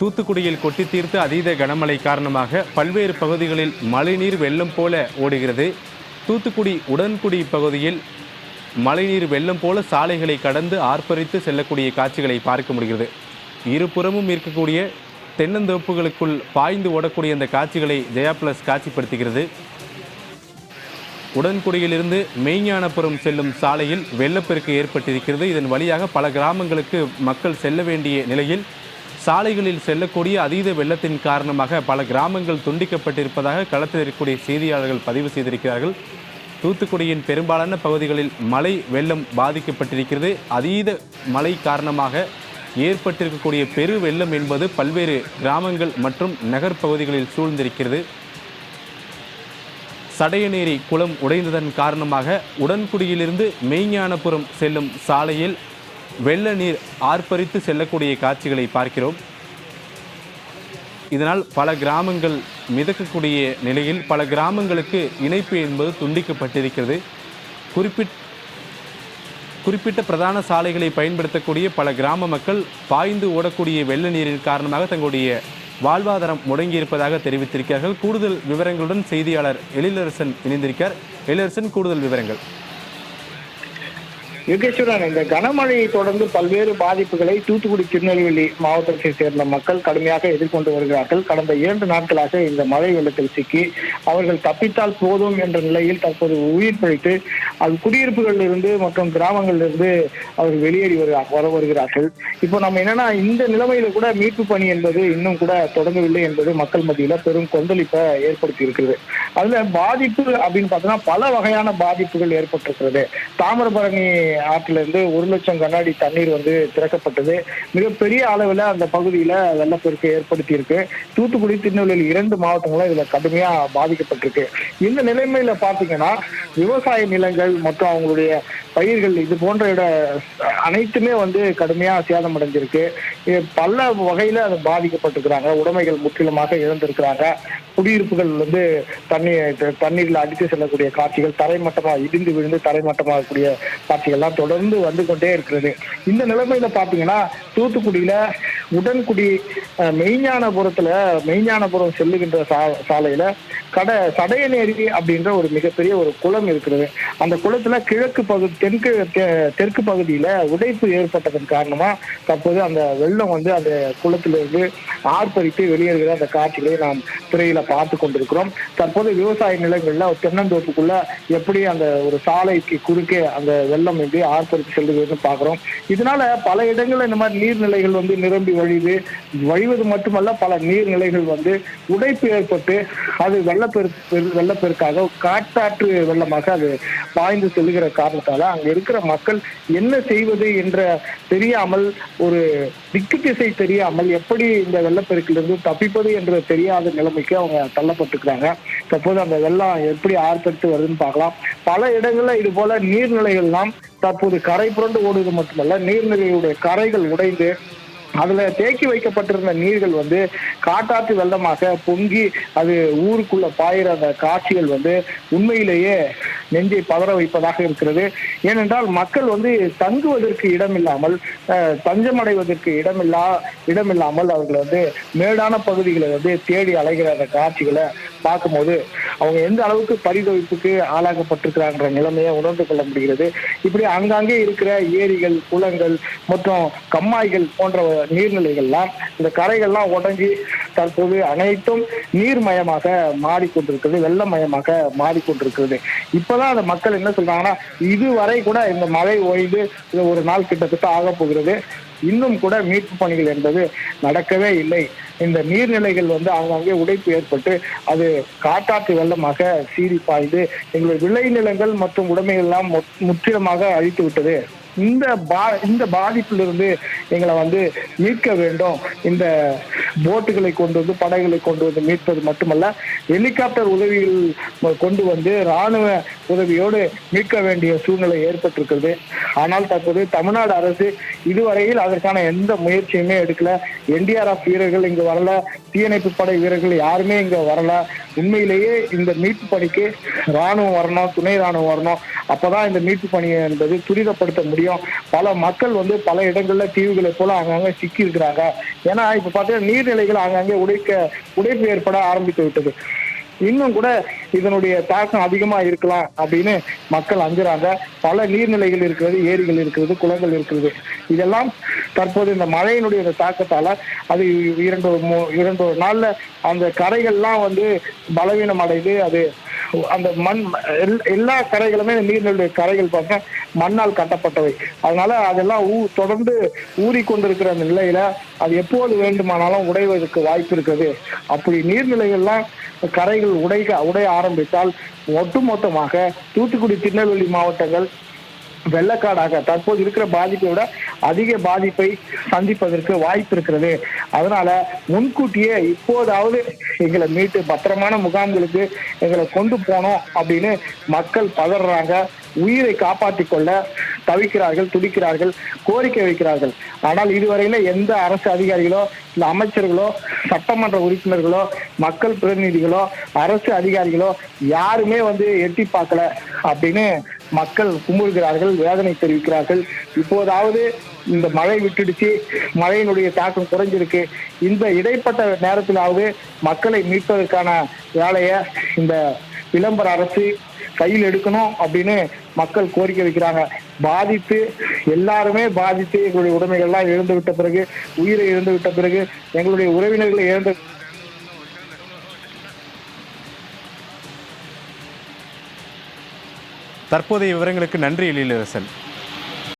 தூத்துக்குடியில் கொட்டி தீர்த்து அதீத கனமழை காரணமாக பல்வேறு பகுதிகளில் மழைநீர் வெள்ளம் போல ஓடுகிறது. தூத்துக்குடி உடன்குடி பகுதியில் மழைநீர் வெள்ளம் போல சாலைகளை கடந்து ஆர்ப்பரித்து செல்லக்கூடிய காட்சிகளை பார்க்க முடிகிறது. இருபுறமும் இருக்கக்கூடிய தென்னந்தோப்புகளுக்குள் பாய்ந்து ஓடக்கூடிய அந்த காட்சிகளை ஜெயா பிளஸ் காட்சிப்படுத்துகிறது. உடன்குடியிலிருந்து மெய்ஞானபுரம் செல்லும் சாலையில் வெள்ளப்பெருக்கு ஏற்பட்டிருக்கிறது. இதன் வழியாக பல கிராமங்களுக்கு மக்கள் செல்ல வேண்டிய நிலையில் சாலைகளில் செல்லக்கூடிய அதீத வெள்ளத்தின் காரணமாக பல கிராமங்கள் துண்டிக்கப்பட்டிருப்பதாக களத்தில் இருக்கக்கூடிய செய்தியாளர்கள் பதிவு செய்திருக்கிறார்கள். தூத்துக்குடியின் பெரும்பாலான பகுதிகளில் மழை வெள்ளம் பாதிக்கப்பட்டிருக்கிறது. அதீத மழை காரணமாக ஏற்பட்டிருக்கக்கூடிய பெரு வெள்ளம் என்பது பல்வேறு கிராமங்கள் மற்றும் நகர் பகுதிகளில் சூழ்ந்திருக்கிறது. சடையநேரி குளம் உடைந்ததன் காரணமாக உடன்குடியிலிருந்து மெய்ஞானபுரம் செல்லும் சாலையில் வெள்ள நீர் ஆர்ப்பரித்து செல்லக்கூடிய காட்சிகளை பார்க்கிறோம். இதனால் பல கிராமங்கள் மிதக்கக்கூடிய நிலையில் பல கிராமங்களுக்கு இணைப்பு என்பது துண்டிக்கப்பட்டிருக்கிறது. குறிப்பிட் குறிப்பிட்ட பிரதான சாலைகளை பயன்படுத்தக்கூடிய பல கிராம மக்கள் பாய்ந்து ஓடக்கூடிய வெள்ள நீரின் காரணமாக தங்களுடைய வாழ்வாதாரம் முடங்கியிருப்பதாக தெரிவித்திருக்கிறார்கள். கூடுதல் விவரங்களுடன் செய்தியாளர் எழிலரசன் இணைந்திருக்கார் எழிலரசன் கூடுதல் விவரங்கள். யுகேஸ்வரன் இந்த கனமழையை தொடர்ந்து பல்வேறு பாதிப்புகளை தூத்துக்குடி திருநெல்வேலி மாவட்டத்தை சேர்ந்த மக்கள் கடுமையாக எதிர்கொண்டு வருகிறார்கள். கடந்த இரண்டு நாட்களாக இந்த மழை வெள்ளத்தில் சிக்கி அவர்கள் தப்பித்தால் போதும் என்ற நிலையில் தற்போது உயிர் பிழைத்து அது குடியிருப்புகளில் இருந்து மற்றும் கிராமங்களில் இருந்து அவர்கள் வெளியேறி வருகிறார் வர வருகிறார்கள். இப்போ நம்ம என்னன்னா இந்த நிலைமையில கூட மீட்பு பணி என்பது இன்னும் கூட தொடங்கவில்லை என்பது மக்கள் மத்தியில பெரும் கொந்தளிப்பை ஏற்படுத்தி இருக்கிறது. அதுல பாதிப்பு அப்படின்னு பார்த்தோம்னா பல வகையான பாதிப்புகள் ஏற்பட்டிருக்கிறது. தாமிரபரணி ஆற்றில இருந்து ஒரு லட்சம் கண்ணாடி தண்ணீர் வந்து திறக்கப்பட்டது. மிகப்பெரிய அளவில் அந்த பகுதியில வெள்ளப்பெருக்கு ஏற்படுத்தி இருக்கு தூத்துக்குடி திருநெல்வேலி இரண்டு மாவட்டங்களும் இதுல கடுமையா பாதிக்கப்பட்டிருக்கு. இந்த நிலைமையில பாத்தீங்கன்னா விவசாய நிலங்கள் மற்றும் அவங்களுடைய பயிர்கள் இது போன்ற இட அனைத்துமே வந்து கடுமையா சேதம் அடைஞ்சிருக்கு இது பல வகையில அது பாதிக்கப்பட்டிருக்கிறாங்க. உடைமைகள் முற்றிலுமாக இழந்திருக்கிறாங்க. குடியிருப்புகள் வந்து தண்ணீர் தண்ணீரில் அடித்து செல்லக்கூடிய காட்சிகள் தரைமட்டமாக இடிந்து விழுந்து தரைமட்டமாகக்கூடிய காட்சிகள்லாம் தொடர்ந்து வந்து கொண்டே இருக்கிறது. இந்த நிலைமையில பாத்தீங்கன்னா தூத்துக்குடியில உடன்குடி மெய்ஞானபுரத்தில் மெய்ஞானபுரத்துல மெய்ஞானபுரம் செல்லுகின்ற சா சாலையில கடை சடையநேரி அப்படின்ற ஒரு மிகப்பெரிய ஒரு குளம் இருக்கிறது. அந்த குளத்துல கிழக்கு பகுதி தெற்கு தெ- தெற்கு பகுதியில உடைப்பு ஏற்பட்டதன் காரணமா தற்போது அந்த வெள்ளம் வந்து அந்த குளத்திலிருந்து ஆர்ப்பரித்து வெளியேறுகிற அந்த காட்சிகளை நாம் திரையில பார்த்து கொண்டிருக்கிறோம். தற்போது விவசாய நிலங்கள்ல ஒரு தென்னந்தோப்புக்குள்ள எப்படி அந்த ஒரு சாலைக்கு குறுக்கே அந்த வெள்ளம் எப்படி ஆர்ப்பரித்து செல்லுகிறதுன்னு பாக்குறோம் இதனால பல இடங்கள்ல இந்த மாதிரி நீர்நிலைகள் வந்து நிரம்பி வழியுது. வழிவது மட்டுமல்ல பல நீர்நிலைகள் வந்து உடைப்பு ஏற்பட்டு அது வெள்ள வெள்ளப்பெருக்கு வெள்ளப்பெருக்காக காட்டாற்று வெள்ளமாக அது பாய்ந்து செல்லுகிற காரணத்தால அங்க இருக்கிற மக்கள் என்ன செய்வது என்ற தெரியாமல் ஒரு திக்கு திசை தெரியாமல் எப்படி இந்த வெள்ளப்பெருக்கிலிருந்து தப்பிப்பது என்று தெரியாத நிலைமைக்கு அவங்க தள்ளப்பட்டிருக்கிறாங்க. தற்போது அந்த வெள்ளம் எப்படி ஆர்ப்பரித்து வருதுன்னு பார்க்கலாம். பல இடங்கள்ல இது போல நீர்நிலைகள்லாம் தற்போது கரை புரண்டு ஓடுவது மட்டுமல்ல நீர்நிலையுடைய கரைகள் உடைந்து அதுல தேக்கி வைக்கப்பட்டிருந்த நீர்கள் வந்து காட்டாற்று வெள்ளமாக பொங்கி அது ஊருக்குள்ள பாயிற அந்த காட்சிகள் வந்து உண்மையிலேயே நெஞ்சை பதற வைப்பதாக இருக்கிறது. ஏனென்றால் மக்கள் வந்து தங்குவதற்கு இடமில்லாமல் அஹ், தஞ்சமடைவதற்கு இடமில்லா இடமில்லாமல் அவர்கள் வந்து மேடான பகுதிகளை வந்து தேடி அலைகிற அந்த காட்சிகளை பார்க்கும்போது அவங்க எந்த அளவுக்கு பரிதவிப்புக்கு ஆளாக்கப்பட்டிருக்கிறான்ற நிலைமையை உணர்ந்து கொள்ள முடிகிறது. இப்படி அங்கங்கே இருக்கிற ஏரிகள் குளங்கள் மற்றும் கம்மாய்கள் போன்ற நீர்நிலைகள்லாம் இந்த கரைகள்லாம் உடஞ்சி தற்போது அனைத்தும் நீர்மயமாக மாறிக்கொண்டிருக்கிறது வெள்ளமயமாக மாறிக்கொண்டிருக்கிறது. இப்பதான் அந்த மக்கள் என்ன சொல்றாங்கன்னா இதுவரை கூட இந்த மழை ஓய்ந்து இது ஒரு நாள் கிட்டத்தட்ட ஆக போகிறது. இன்னும் கூட மீட்பு பணிகள் என்பது நடக்கவே இல்லை. இந்த நீர்நிலைகள் வந்து ஆங்காங்கே உடைப்பு ஏற்பட்டு அது காட்டாற்று வெள்ளமாக சீறி பாய்ந்து எங்களுடைய விளைநிலங்கள் மற்றும் உடைமைகள் எல்லாம் முற்றிலுமாக அழித்து விட்டது. இந்த பா இந்த பாதிப்பிலிருந்து எங்களை வந்து மீட்க வேண்டும். இந்த போட்டுகளை கொண்டு வந்து படகுகளை கொண்டு வந்து மீட்பது மட்டுமல்ல ஹெலிகாப்டர் உதவிகள் கொண்டு வந்து ராணுவ உதவியோடு மீட்க வேண்டிய சூழ்நிலை ஏற்பட்டிருக்கிறது. ஆனால் தற்போது தமிழ்நாடு அரசு இதுவரையில் அதற்கான எந்த முயற்சியுமே எடுக்கல. என்டிஆர்எஃப் வீரர்கள் இங்கு வரல. தீயணைப்பு படை வீரர்கள் யாருமே இங்க வரல. உண்மையிலேயே இந்த மீட்பு பணிக்கு ராணுவம் வரணும் துணை ராணுவம் வரணும். அப்பதான் இந்த மீட்பு பணி என்பது துரிதப்படுத்த முடியும். பல மக்கள் வந்து பல இடங்கள்ல தீவுகளை போல அங்கங்க சிக்கி இருக்கிறாங்க. ஏன்னா இப்ப பாத்தீங்கன்னா நீர்நிலைகள் அங்கங்கே உடைக்க உடைப்பு ஏற்பட ஆரம்பித்து விட்டது. இன்னும் கூட இதனுடைய தாக்கம் அதிகமா இருக்கலாம் அப்படின்னு மக்கள் அஞ்சுறாங்க. பல நீர்நிலைகள் இருக்கிறது ஏரிகள் இருக்கிறது குளங்கள் இருக்கிறது. இதெல்லாம் தற்போது இந்த மழையினுடைய இந்த தாக்கத்தால அது இரண்டு இரண்டு ஒரு நாள்ல அந்த கரைகள்லாம் வந்து பலவீனம் அடைந்து அது அந்த மண் எல்- எல்லா கரைகளுமே நீர்நிலை கரைகள் பார்த்தா மண்ணால் கட்டப்பட்டவை. அதனால அதெல்லாம் ஊ தொடர்ந்து ஊறிக்கொண்டிருக்கிற அந்த நிலையில அது எப்போது வேண்டுமானாலும் உடைவதற்கு வாய்ப்பு இருக்குது அப்படி நீர்நிலைகள்லாம் கரைகள் உடைக்க உடைய ஆரம்பித்தால் ஒட்டுமொத்தமாக தூத்துக்குடி திருநெல்வேலி மாவட்டங்கள் வெள்ளக்காடாக தற்போது இருக்கிற பாதிப்பை விட அதிக பாதிப்பை சந்திப்பதற்கு வாய்ப்பு இருக்கிறது. அதனால முன்கூட்டியே இப்போதாவது எங்களை மீட்டு பத்திரமான முகாம்களுக்கு எங்களை கொண்டு போனோம் அப்படின்னு மக்கள் பதறாங்க. உயிரை காப்பாற்றி கொள்ள தவிக்கிறார்கள் துடிக்கிறார்கள் கோரிக்கை வைக்கிறார்கள். ஆனால் இதுவரையில எந்த அரசு அதிகாரிகளோ இல்லை அமைச்சர்களோ சட்டமன்ற உறுப்பினர்களோ மக்கள் பிரதிநிதிகளோ அரசு அதிகாரிகளோ யாருமே வந்து எட்டி பார்க்கல அப்படின்னு மக்கள் குமுறுகிறார்கள் வேதனை தெரிவிக்கிறார்கள். இப்போதாவது இந்த மழை விட்டுடுச்சு மழையினுடைய தாக்கம் குறைஞ்சிருக்கு. இந்த இடைப்பட்ட நேரத்திலாவது மக்களை மீட்பதற்கான வேலையை இந்த விளம்பர அரசு கையில் எடுக்கணும் அப்படின்னு மக்கள் கோரிக்கை வைக்கிறாங்க. பாதித்து எல்லாருமே பாதித்து எங்களுடைய உடைமைகள்லாம் இழந்து விட்ட பிறகு உயிரை இழந்து விட்ட பிறகு எங்களுடைய உறவினர்களை இழந்து தற்போதைய விவரங்களுக்கு நன்றி எழிலரசன்.